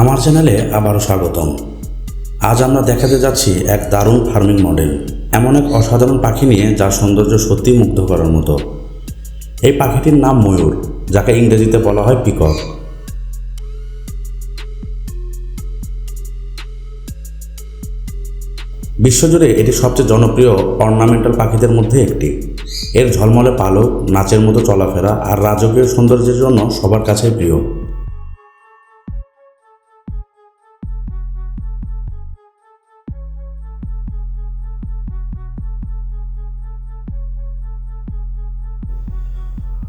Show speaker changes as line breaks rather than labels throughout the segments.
আমার চ্যানেলে আবারও স্বাগতম। আজ আমরা দেখাতে যাচ্ছি এক দারুণ ফার্মিং মডেল, এমন এক অসাধারণ পাখি নিয়ে যার সৌন্দর্য সত্যি মুগ্ধ করার মতো। এই পাখিটির নাম ময়ূর, যাকে ইংরেজিতে বলা হয় পিকক। বিশ্বজুড়ে এটি সবচেয়ে জনপ্রিয় অর্নামেন্টাল পাখিদের মধ্যে একটি। এর ঝলমলে পালক, নাচের মতো চলাফেরা আর রাজকীয় সৌন্দর্যের জন্য সবার কাছেই প্রিয়।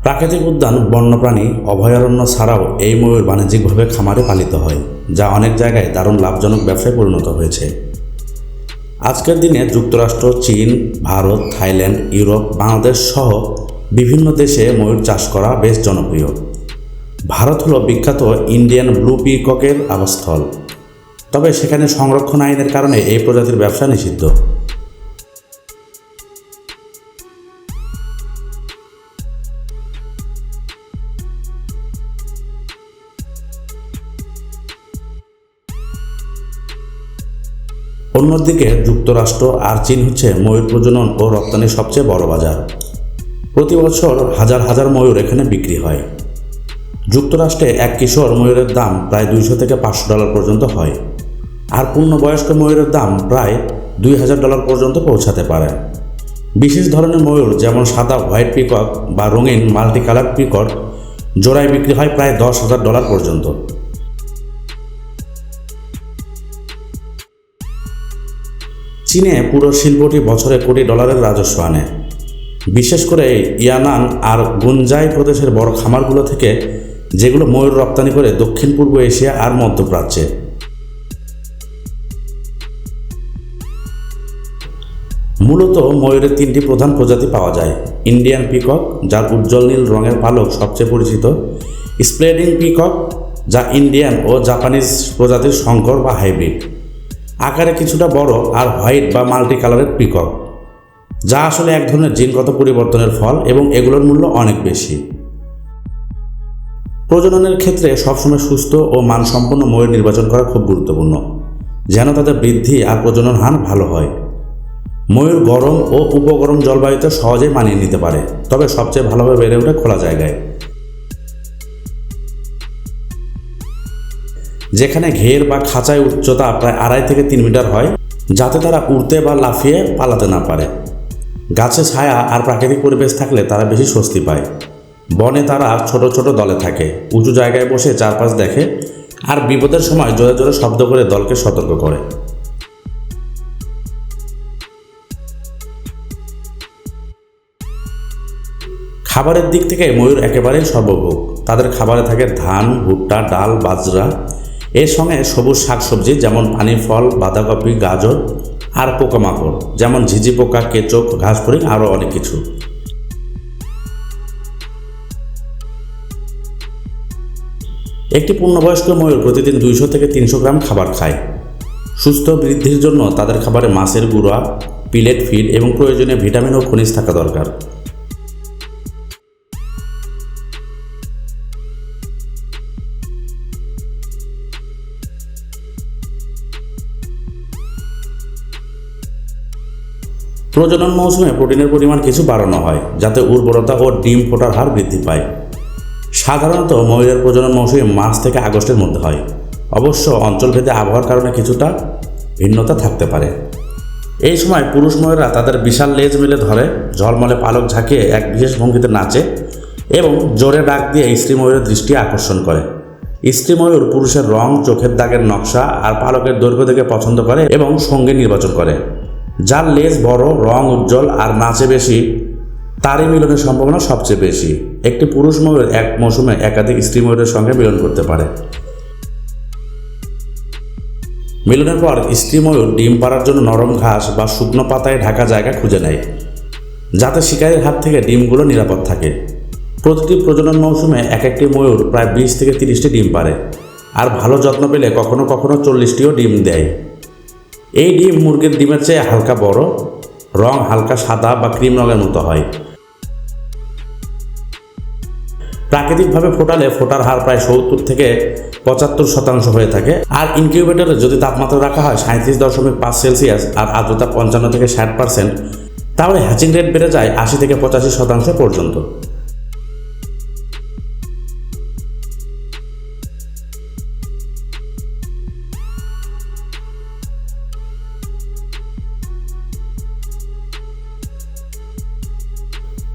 প্রাকৃতিক উদ্যান বন্যপ্রাণী, অভয়ারণ্য ছাড়াও এই ময়ূর বাণিজ্যিকভাবে খামারে পালিত হয়, যা অনেক জায়গায় দারুণ লাভজনক ব্যবসায় পরিণত হয়েছে। আজকের দিনে যুক্তরাষ্ট্র, চীন, ভারত, থাইল্যান্ড, ইউরোপ, বাংলাদেশ সহ বিভিন্ন দেশে ময়ূর চাষ করা বেশ জনপ্রিয়। ভারত হলো বিখ্যাত ইন্ডিয়ান ব্লু পিককের আবাসস্থল। তবে সেখানে সংরক্ষণ আইনের কারণে এই প্রজাতির ব্যবসা নিষিদ্ধ। অন্যদিকে যুক্তরাষ্ট্র আর চীন হচ্ছে ময়ূর প্রজনন ও রপ্তানির সবচেয়ে বড় বাজার। প্রতি বছর হাজার হাজার ময়ূর এখানে বিক্রি হয়। যুক্তরাষ্ট্রে এক কিশোর ময়ূরের দাম প্রায় দুইশো থেকে পাঁচশো ডলার পর্যন্ত হয় আর পূর্ণবয়স্ক ময়ূরের দাম প্রায় দুই হাজার ডলার পর্যন্ত পৌঁছাতে পারে। বিশেষ ধরনের ময়ূর যেমন সাদা, হোয়াইট পিকক বা রঙিন মাল্টি কালার পিকক জোড়ায় বিক্রি হয় প্রায় দশ হাজার ডলার পর্যন্ত। চীনে পুরো শিল্পটি বছরে কোটি ডলারের রাজস্ব আনে। বিশেষ করে ইয়ানান আর গুঞ্জাই প্রদেশের বড় খামারগুলো থেকে, যেগুলো ময়ূর রপ্তানি করে দক্ষিণ পূর্ব এশিয়া আর মধ্যপ্রাচ্যে। মূলত ময়ূরের তিনটি প্রধান প্রজাতি পাওয়া যায়। ইন্ডিয়ান পিকক, যার উজ্জ্বল নীল রঙের পালক সবচেয়ে পরিচিত। স্প্লেডিং পিকক, যা ইন্ডিয়ান ও জাপানিজ প্রজাতির সংকর বা হাইব্রিড। আকারে কিছুটা বড় আর হোয়াইট বা মাল্টি কালারের পিকক, যা আসলে এক ধরনের জিনগত পরিবর্তনের ফল এবং এগুলোর মূল্য অনেক বেশি। প্রজননের ক্ষেত্রে সবসময় সুস্থ ও মানসম্পন্ন ময়ূর নির্বাচন করা খুব গুরুত্বপূর্ণ, যেন তাদের বৃদ্ধি আর প্রজনন হার ভালো হয়। ময়ূর গরম ও উপগরম জলবায়ুতে সহজেই মানিয়ে নিতে পারে, তবে সবচেয়ে ভালোভাবে বেড়ে ওঠে খোলা জায়গায়। যেখানে ঘের বা খাঁচায় উচ্চতা প্রায় আড়াই থেকে তিন মিটার হয়, যাতে তারা উড়তে বা লাফিয়ে পালাতে না পারে। গাছে ছায়া আর প্রাকৃতিক পরিবেশ থাকলে তারা বেশি স্বস্তি পায়। বনে তারা ছোট ছোট দলে থাকে, উঁচু জায়গায় বসে চারপাশ দেখে আর বিপদের সময় জোরে জোরে শব্দ করে দলকে সতর্ক করে। খাবারের দিক থেকে ময়ূর একেবারেই সর্বভোগ। তাদের খাবারে থাকে ধান, ভুট্টা, ডাল, বাজরা এর সঙ্গে সবুজ শাকসবজি যেমন পানি ফল, বাঁধাকপি, গাজর আর পোকামাকড়, যেমন ঝিঝি পোকা কেচোক ঘাসফড়িং আরও অনেক কিছু। একটি পূর্ণবয়স্ক ময়ূর প্রতিদিন দুইশো থেকে তিনশো গ্রাম খাবার খায়। সুস্থ বৃদ্ধির জন্য তাদের খাবারে মাছের গুঁড়া, পিলেট ফিড এবং প্রয়োজনীয় ভিটামিন ও খনিজ থাকা দরকার। প্রজনন মৌসুমে প্রোটিনের পরিমাণ কিছু বাড়ানো হয়, যাতে উর্বরতা ও ডিম ফোটার হার বৃদ্ধি পায়। সাধারণত ময়ূরের প্রজনন মৌসুমে মার্চ থেকে আগস্টের মধ্যে হয়। অবশ্য অঞ্চলভেদে আবহাওয়ার কারণে কিছুটা ভিন্নতা থাকতে পারে। এই সময় পুরুষ ময়ূররা তাদের বিশাল লেজ মিলে ধরে, ঝলমলে পালক ঝাঁকিয়ে এক বিশেষ ভঙ্গিতে নাচে এবং জোরে ডাক দিয়ে স্ত্রী ময়ূরের দৃষ্টি আকর্ষণ করে। স্ত্রী ময়ূর পুরুষের রং, চোখের দাগের নকশা আর পালকের দৈর্ঘ্য দেখে পছন্দ করে এবং সঙ্গে নির্বাচন করে। যার লেজ বড়, রং উজ্জ্বল আর নাচে বেশি, তারই মিলনের সম্ভাবনা সবচেয়ে বেশি। একটি পুরুষ ময়ূর এক মৌসুমে একাধিক স্ত্রী ময়ূরের সঙ্গে মিলন করতে পারে। মিলনের পর স্ত্রী ময়ূর ডিম পাড়ার জন্য নরম ঘাস বা শুকনো পাতায় ঢাকা জায়গা খুঁজে নেয়, যাতে শিকারীর হাত থেকে ডিমগুলো নিরাপদ থাকে। প্রতিটি প্রজনন মৌসুমে এক একটি ময়ূর প্রায় বিশ থেকে তিরিশটি ডিম পারে আর ভালো যত্ন পেলে কখনো কখনো চল্লিশটিও ডিম দেয়। এই ডিম মুরগির ডিমের চেয়ে হালকা বড়, রং হালকা সাদা বা ক্রিম রঙের মতো হয়। প্রাকৃতিকভাবে ফোটালে ফোটার হার প্রায় সত্তর থেকে পঁচাত্তর শতাংশ হয়ে থাকে। আর ইনকিউবেটরে যদি তাপমাত্রা রাখা হয় সাঁত্রিশ দশমিক পাঁচ সেলসিয়াস আর আর্দ্রতা পঞ্চান্ন থেকে ষাট পার্সেন্ট, তাহলে হ্যাচিং রেট বেড়ে যায় আশি থেকে পঁচাশি শতাংশ পর্যন্ত।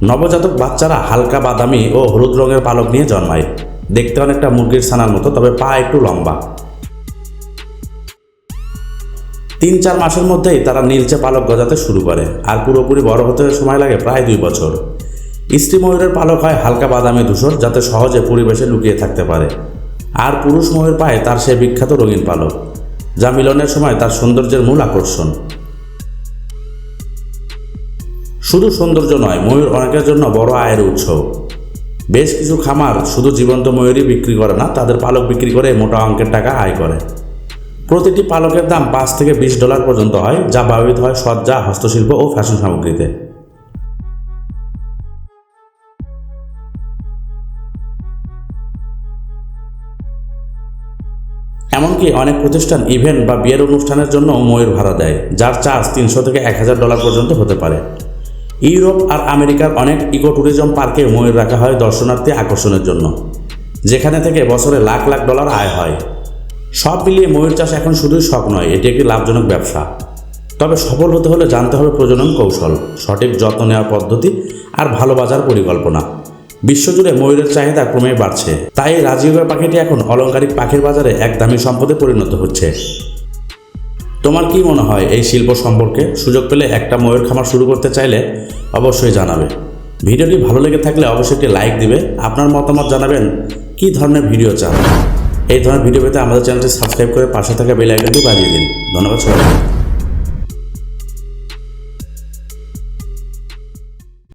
নবজাতক বাচ্চারা হালকা বাদামি ও হলুদ রঙের পালক নিয়ে জন্মায়। দেখতে অনেকটা মুরগির ছানার মতো, তবে পা একটু লম্বা। তিন চার মাসের মধ্যেই তারা নীলচে পালক গজাতে শুরু করে, আর পুরোপুরি বড় হতে সময় লাগে প্রায় দুই বছর। স্ত্রী ময়ূরের পালক হয় হালকা বাদামি ধূসর, যাতে সহজে পরিবেশে লুকিয়ে থাকতে পারে। আর পুরুষ ময়ূর পায় তার সে বিখ্যাত রঙিন পালক, যা মিলনের সময় তার সৌন্দর্যের মূল আকর্ষণ। শুধু সৌন্দর্য নয়, ময়ূর অনেকের জন্য বড় আয়ের উৎস। বেশ কিছু খামার শুধু জীবন্ত ময়ূরই বিক্রি করে না, তাদের পালক বিক্রি করে মোটা অঙ্কের টাকা আয় করে। প্রতিটি পালকের দাম পাঁচ থেকে বিশ ডলার পর্যন্ত হয়, যা ব্যবহৃত হয় সজ্জা, হস্তশিল্প ও ফ্যাশন সামগ্রীতে। এমনকি অনেক প্রতিষ্ঠান ইভেন্ট বা বিয়ের অনুষ্ঠানের জন্য ময়ূর ভাড়া দেয়, যার চার্জ তিনশো থেকে এক হাজার ডলার পর্যন্ত হতে পারে। ইউরোপ আর আমেরিকার অনেক ইকো ট্যুরিজম পার্কে ময়ূর রাখা হয় দর্শনার্থী আকর্ষণের জন্য, যেখানে থেকে বছরে লাখ লাখ ডলার আয় হয়। সব মিলিয়ে ময়ূর চাষ এখন শুধুই শখ নয়, এটি একটি লাভজনক ব্যবসা। তবে সফল হতে হলে জানতে হবে প্রজনন কৌশল, সঠিক যত্ন নেওয়ার পদ্ধতি আর ভালো বাজার পরিকল্পনা। বিশ্বজুড়ে ময়ূরের চাহিদা ক্রমেই বাড়ছে। তাই রাজীবের পাখিটি এখন অলঙ্কারিক পাখির বাজারে এক দামি সম্পদে পরিণত হচ্ছে। তোমার কি মনে হয় এই শিল্প সম্পর্কে? সুযোগ পেলে একটা ময়ূর খামার শুরু করতে চাইলে অবশ্যই জানাবে। ভিডিওটি ভালো লেগে থাকলে অবশ্যই একটি লাইক দিবে। আপনার মতামত জানাবেন, কি ধরনের ভিডিও চান? এই ধরনের ভিডিও পেতে আমাদের চ্যানেলটি সাবস্ক্রাইব করে পাশে থাকা বেল আইকনটি বাজিয়ে দিন। ধন্যবাদ সবাই